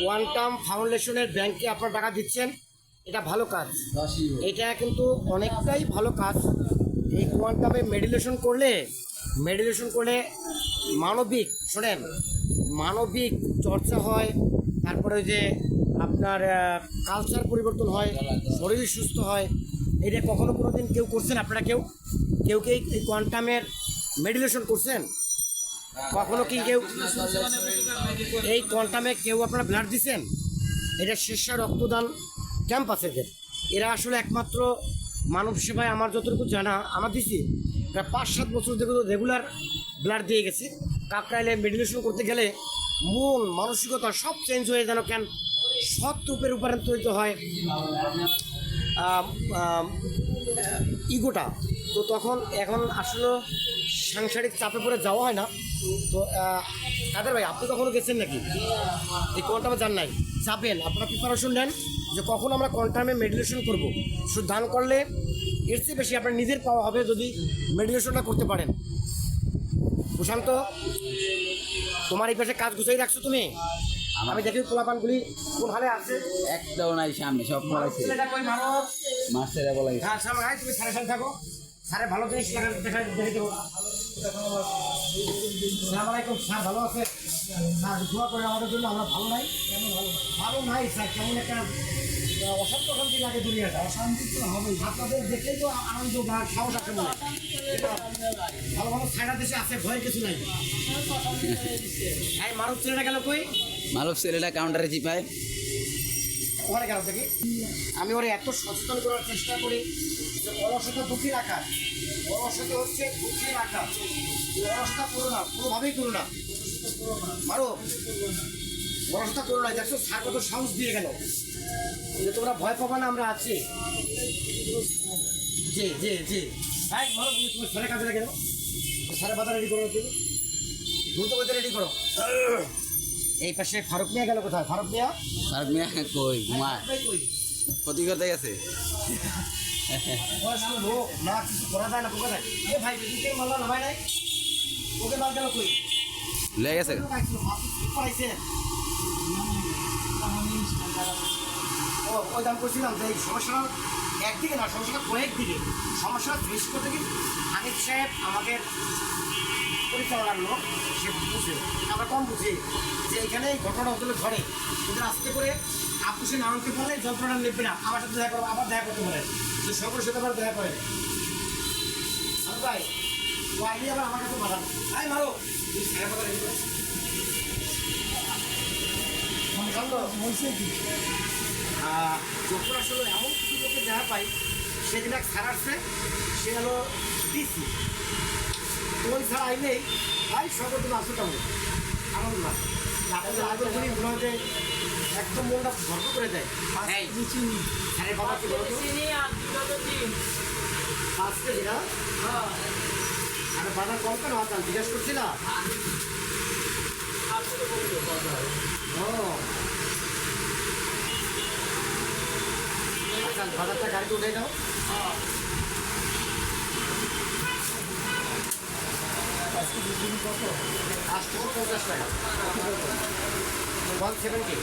Quantum ফাউন্ডেশনের ব্যাংকে আপনার টাকা দিচ্ছেন, এটা ভালো কাজ। এটা কিন্তু অনেকটাই ভালো কাজ। এই কোয়ান্টামে মেডিটেশন করলে মেডিটেশন করলে মানবিক, শোনেন, মানবিক চর্চা হয়, তারপরে যে আপনার কালচার পরিবর্তন হয়, শরীর সুস্থ হয়। এটা কখনো কোনো দিন কেউ করছেন আপনারা কেউ? কেউ কি এই কোয়ান্টামের মেডিটেশন করছেন? কখনো কি কেউ এই কোয়ান্টামে কেউ আপনারা ব্লাড দিছেন? এটা শেষা রক্তদান ক্যাম্প আছে এদের এরা আসলে একমাত্র মানব সেবায় আমার যতটুকু জানা, আমার দিছি। প্রায় পাঁচ সাত বছর থেকে রেগুলার ব্লাড দিয়ে গেছে। কাকরাইলে মেডিটেশন করতে গেলে মন, মানসিকতা সব চেঞ্জ হয়ে যেন কেন সৎ রূপে রূপান্তরিত হয় ইগোটা। তো তখন এখন আসলে সাংসারিক চাপে পড়ে যাওয়া হয় না। তো কাদের ভাই আপনি কখনো গেছেন নাকি? এই কোয়ান্টামে যান নাই। যাবেন আপনারা প্রিপারেশন নেন যে কখন আমরা কোয়ান্টামে মেডিটেশন করব। শুধু দান করলে এর চেয়ে বেশি আপনার নিজের পাওয়া হবে যদি মেডিটেশনটা করতে পারেন। প্রশান্ত তোমার এই পাশে কাজ গুছাই রাখছো তুমি? আমি দেখি পোলাপানগুলি কোন হালে আছে। একটাও নাই সামনে সব পড়াইছে। মাস্টার বলা হ্যাঁ সামনে তুমি সাড়ে সাথে থাকো। স্যারে ভালো জিনিস দেখা দেখা দেবো। সালাম আলাইকুম স্যার ভালো আছে স্যার দোয়া করে আমাদের জন্য আমরা ভালো নাই। কেমন ভালো ভালো নাই স্যার কেমন একটা অশান্ত অশান্তি লাগে দুনিয়াটা। অশান্তি তো হবেই। আপনাদের দেখেই তো আনন্দ বা সাহস আছে মনে ভালো ভালো ছায়না দেশে আছে ভয় কিছু নাই। এই মারুফ ছেলেটা গেল কই? মালব ছেলেটা কাউন্টারে চিপায় ওখানে গেল দেখি আমি ওরে এত সচেতন করার চেষ্টা করি। যে অলসতা দুঃখী রাখা অলসতা হচ্ছে দুঃখী রাখা অলসতা করো না কোনোভাবেই করো না। মারো। অলসতা করো না দেখছ স্যার কত সাহস দিয়ে গেল। যে তোমরা ভয় পাবা না আমরা আছি। জি জি জি। ভাই মারো তুমি ছেলে কাজে লেগে সাড়ে বাজার রেডি করো তুমি। দ্রুত করতে রেডি করো। এই পাশে ফারুক নিয়ে গেল কোথায়? ফারুক নিয়ে ফারুক মিয়া কই? ঘুমা কই? ক্ষতি করতে গেছে। বয়স্ক লোক না কিছু করা যায় না কোকা যায় এ ভাই নামাই নাই ওকে মাল গেল কই লেগে গেছে ও দাম করছিলাম যে এই সমস্যাটা একদিকে না সমস্যাটা কয়েকদিকে সমস্যা ফেস করতে হানিফ সাহেব আমাদের পরিচালনার লোক সে বুঝে। আমরা কম বুঝি যে এখানে এই ঘটনা হতে ঘরে। কিন্তু আস্তে করে আপুসে না আনতে পারলে যন্ত্রণা নেবে না। আমার সাথে দেখা করব আবার দেখা করতে পারে। যে সকলের সাথে আবার দেখা করে। আর ভাই ও আবার আমার কাছে। মনে বলছে কি? আহ, যখন আসলে এমন কিছু লোকের দেখা পাই সেদিন এক স্যার আসছে সে হলো ডিসি ওই স্যার আইলেই ভাই সকল তুমি আসো কেমন? আনন্দ না আপনাদের আগের দিনই মনে একদম মনটা ভরপুর করে দেয় এই, স্যারের বাবা কি বলতো? পাঁচ কেজি না আরে বাজার কম কেন? জিজ্ঞেস করছিলাম ও। আচ্ছা বাজারটা গাড়িতে উঠে যাও আটশো পঞ্চাশ টাকা ওয়ান সেভেন্টি